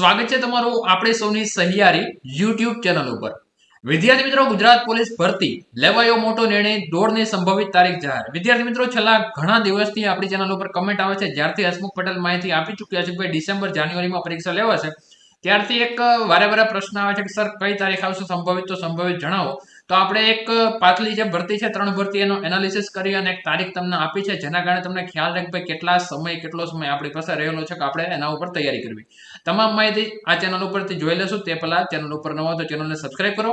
સ્વાગત છે તમારું આપણે સૌની સહિયારી યુટ્યુબ ચેનલ ઉપર. વિદ્યાર્થી મિત્રો, ગુજરાત પોલીસ ભરતી લેવાયો મોટો નિર્ણય દોડની સંભવિત તારીખ જાહેર. વિદ્યાર્થી મિત્રો, છેલ્લા ઘણા દિવસથી આપણી ચેનલ ઉપર કમેન્ટ આવે છે. જ્યારથી હસમુખ પટેલ માહિતી આપી ચૂક્યા છે કે ડિસેમ્બર જાન્યુઆરીમાં પરીક્ષા લેવાશે. ત્યારથી એક વારે વારે પ્રશ્ન આવે છે કે, સર, કઈ તારીખ આવશે? સંભવિત તો સંભવિત જણાવો. તો આપણે એક પાછલી જે ભરતી છે, ત્રણ ભરતી એનો એનાલિસિસ કરી અને એક તારીખ તમને આપી છે, જેના કારણે તમને ખ્યાલ રહે કે કેટલા સમય, કેટલો સમય આપણી પાસે રહેલો છે, કે આપણે એના ઉપર તૈયારી કરવી. તમામ માહિતી આ ચેનલ ઉપરથી જોઈ લેશું. તે પહેલા ચેનલ ઉપર નવા તો ચેનલને સબસ્ક્રાઈબ કરો.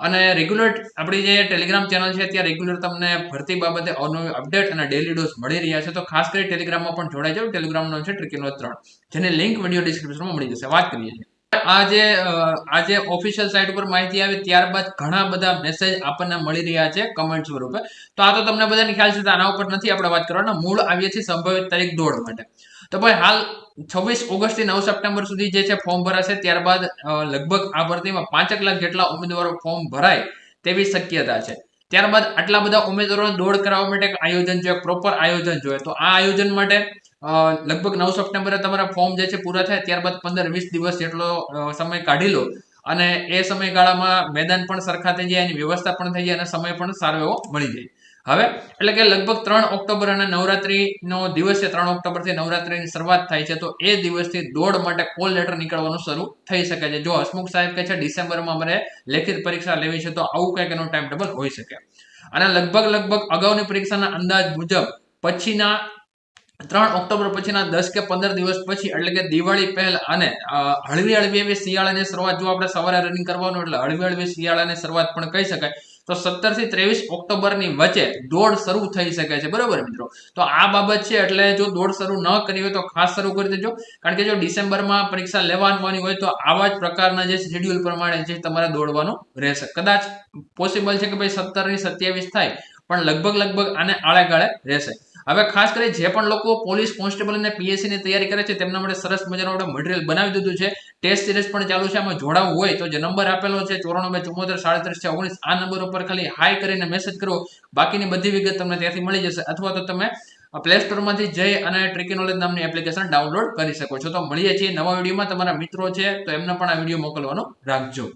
અને રેગ્યુલર આપણી જે ટેલિગ્રામ ચેનલ છે, ત્યાં રેગ્યુલર તમને ભરતી બાબતે અવનવી અપડેટ અને ડેલી ડોઝ મળી રહ્યા છે. તો ખાસ કરી ટેલિગ્રામમાં પણ જોડાઈ જાવ ટેલિગ્રામનો છે ટ્રિકિનો ત્રણ. જેની લિંક વીડિયો ડિસ્ક્રિપ્શનમાં મળી જશે. વાત કરીએ છીએ. આ જે આ જે ઓફિશિયલ સાઇટ ઉપર માહિતી આવી, ત્યારબાદ ઘણા બધા મેસેજ આપણને મળી રહ્યા છે કમેન્ટ સ્વરૂપે. તો આ તો તમને બધાને ખ્યાલ છે આના ઉપર નથી આપણે વાત કરવાના. મૂળ આવીએ છીએ સંભવિત તારીખ દોડ માટે. તો ભાઈ હાલ છવ્વીસ ઓગસ્ટથી નવ સપ્ટેમ્બર સુધી જે છે ફોર્મ ભરાશે, ત્યારબાદ લગભગ આ ભરતીમાં પાંચેક લાખ જેટલા ઉમેદવારો ફોર્મ ભરાય તેવી શક્યતા છે. ત્યારબાદ આટલા બધા ઉમેદવારોને દોડ કરાવવા માટે આયોજન જોઈએ પ્રોપર આયોજન જોઈએ. તો આ આયોજન માટે લગભગ નવ સપ્ટેમ્બરે તમારા ફોર્મ જે છે પૂરા થાય, ત્યારબાદ પંદર વીસ દિવસ જેટલો સમય કાઢી લો અને એ સમયગાળામાં મેદાન પણ સરખા થઈ જાય, એની વ્યવસ્થા પણ થઈ જાય અને સમય પણ સારો એવો મળી જાય. હવે, એટલે કે લગભગ ત્રણ ઓક્ટોબર અને નવરાત્રીનો દિવસ છે, ત્રણ ઓક્ટોબરથી નવરાત્રીની શરૂઆત થાય છે, તો એ દિવસથી દોડ માટે કોલ લેટર નીકળવાનું શરૂ થઈ શકે છે. જો હસમુખ સાહેબ કહે છે, ડિસેમ્બરમાં અમારે લેખિત પરીક્ષા લેવી છે તો આવું કંઈક એનો ટાઈમ ટેબલ હોઈ શકે. અને લગભગ લગભગ અગાઉની પરીક્ષાના અંદાજ મુજબ, પછીના ત્રણ ઓક્ટોબર પછીના દસ કે પંદર દિવસ પછી, એટલે કે દિવાળી પહેલા અને હળવી હળવી એવી શિયાળાની શરૂઆત, જો આપણે સવારે રનિંગ કરવાનું એટલે હળવી હળવી શિયાળાની શરૂઆત પણ કહી શકાય. તો સત્તરથી ત્રેવીસ ઓક્ટોબરની વચ્ચે દોડ શરૂ થઈ શકે છે. બરોબર મિત્રો? તો આ બાબત છે, એટલે જો દોડ શરૂ ન કરી હોય તો ખાસ શરૂ કરી દેજો. કારણ કે જો ડિસેમ્બરમાં પરીક્ષા લેવાની હોય તો આવા જ પ્રકારના જે શેડ્યુલ પ્રમાણે જે તમારે દોડવાનું રહેશે. કદાચ પોસિબલ છે કે ભાઈ સત્તરની સત્યાવીસ થાય, પણ લગભગ લગભગ આને આળે ગાળે રહેશે. હવે ખાસ કરી જે પણ લોકો પોલીસ કોન્સ્ટેબલ અને પીએસસી ની તૈયારી કરે છે, તેમના માટે સરસ મજાનું આપણે મટીરિયલ બનાવી દીધું છે. ટેસ્ટ સિરીઝ પણ ચાલુ છે, આમાં જોડાવું હોય તો જે નંબર આપેલો છે ચોરાણું બે ચુમ્મોતેર સાડત્રીસ છે, ઓગણીસ, આ નંબર ઉપર ખાલી હાઈ કરીને મેસેજ કરો. બાકીની બધી વિગત તમને ત્યાંથી મળી જશે. અથવા તો તમે પ્લે સ્ટોરમાંથી જઈ અને ટ્રિકી નોલેજ નામની એપ્લિકેશન ડાઉનલોડ કરી શકો છો. તો મળીએ છીએ નવા વિડીયોમાં તમારા મિત્રો છે, તો એમને પણ આ વીડિયો મોકલવાનું રાખજો.